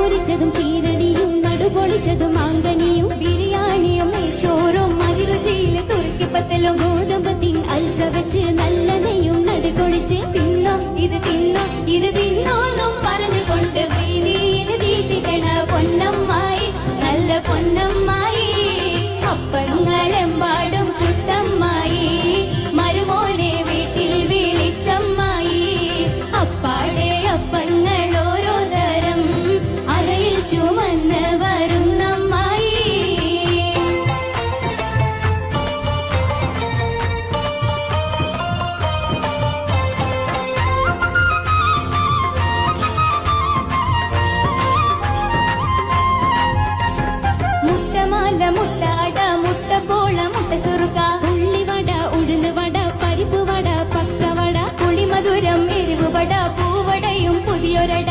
പൊരിച്ചതും ചീരടിയും നടുപൊളിച്ചതും മാങ്കനിയും ബിരിയാണിയും നെയ്ച്ചോറും മരുചിയിലെ തുറക്കിപ്പത്തലും ഗോതമ്പത്തിൻ അൽസ വെച്ച് നല്ല നെയ്യും തിന്നോ. ഇത് തിന്നോ ഇത് കടല മുട്ട അട മുട്ട പോള മുട്ട സുറുക്ക ഉള്ളിവട ഉഴുന്ന് വട പരിപ്പ് വട പക്കവട പുളിമധുരം എരിവ് വട പൂവടയും പുതിയൊരട.